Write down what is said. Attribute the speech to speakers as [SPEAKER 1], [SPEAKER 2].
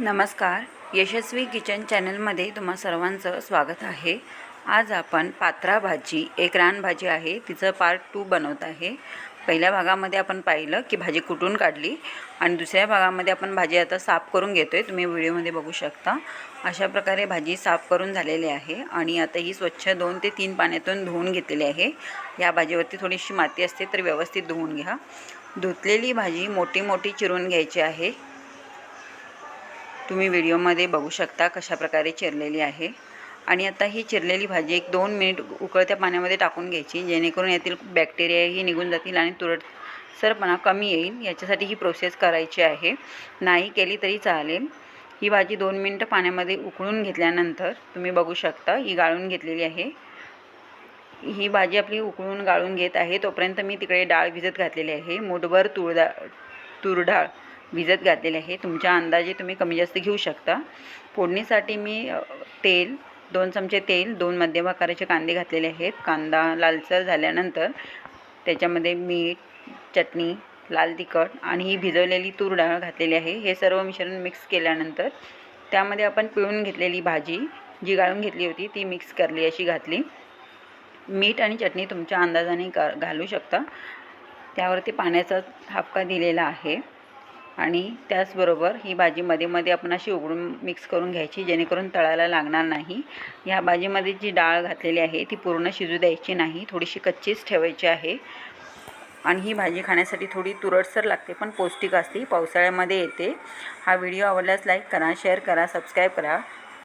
[SPEAKER 1] नमस्कार. यशस्वी किचन चॅनलमध्ये तुम्हा सर्वांचं स्वागत आहे. आज आपण पात्रा भाजी एक रानभाजी आहे तिचं पार्ट टू बनवत आहे. पहिल्या भागामध्ये आपण पाहिलं की भाजी कुटून काढली आणि दुसऱ्या भागामध्ये आपण भाजी आता साफ करून घेतो आहे तुम्ही व्हिडिओमध्ये बघू शकता. अशा प्रकारे भाजी साफ करून झालेली आहे आणि आता ही स्वच्छ दोन ते तीन पाण्यातून धुवून घेतलेली आहे. या भाजीवरती थोडीशी माती असते तर व्यवस्थित धुवून घ्या. धुतलेली भाजी मोठी मोठी चिरून घ्यायची आहे. तुम्ही व्हिडिओमध्ये बघू शकता कशा प्रकारे चिरलेली आहे. आणि आता ही चिरलेली भाजी एक दोन मिनिट उकळत्या पाण्यामध्ये टाकून घ्यायची जेणेकरून यातील बॅक्टेरियाही निघून जातील आणि तुरटसरपणा कमी येईल. याच्यासाठी ही प्रोसेस करायची आहे. नाही केली तरी चालेल. ही भाजी दोन मिनटं पाण्यामध्ये उकळून घेतल्यानंतर तुम्ही बघू शकता ही गाळून घेतलेली आहे. ही भाजी आपली उकळून गाळून घेत आहे. तोपर्यंत मी तिकडे डाळ भिजत घातलेली आहे. मूठभर तूर तुरडाळ तूर डाळ भिजत घातलेले आहे. तुमच्या अंदाजे तुम्ही कमी जास्त घेऊ शकता. फोडणीसाठी मी तेल दोन चमचे तेल दोन मध्यम आकाराचे कांदे घातलेले आहेत. कांदा लालसर झाल्यानंतर त्याच्यामध्ये मीठ चटणी लाल तिखट आणि ही भिजवलेली तूर डाळ घातलेली आहे. हे सर्व मिश्रण मिक्स केल्यानंतर त्यामध्ये आपण पिळून घेतलेली भाजी जी गाळून घेतली होती ती मिक्स करली अशी घातली. मीठ आणि चटणी तुमच्या अंदाजाने घालू शकता. त्यावरती पाण्याचा हापका दिलेला आहे. आणि त्याचबरोबर ही भाजी मध्ये मध्ये आपण अशी उघडून मिक्स करून घ्यायची जेणेकरून तळायला लागणार नाही. ह्या भाजीमध्ये जी डाळ घातलेली आहे ती पूर्ण शिजू द्यायची नाही. थोडीशी कच्चीच ठेवायची आहे. आणि ही भाजी खाण्यासाठी थोडी तुरटसर लागते पण पौष्टिक असते. पावसाळ्यामध्ये येते. हा व्हिडिओ आवडल्यास लाईक करा शेअर करा सबस्क्राईब करा.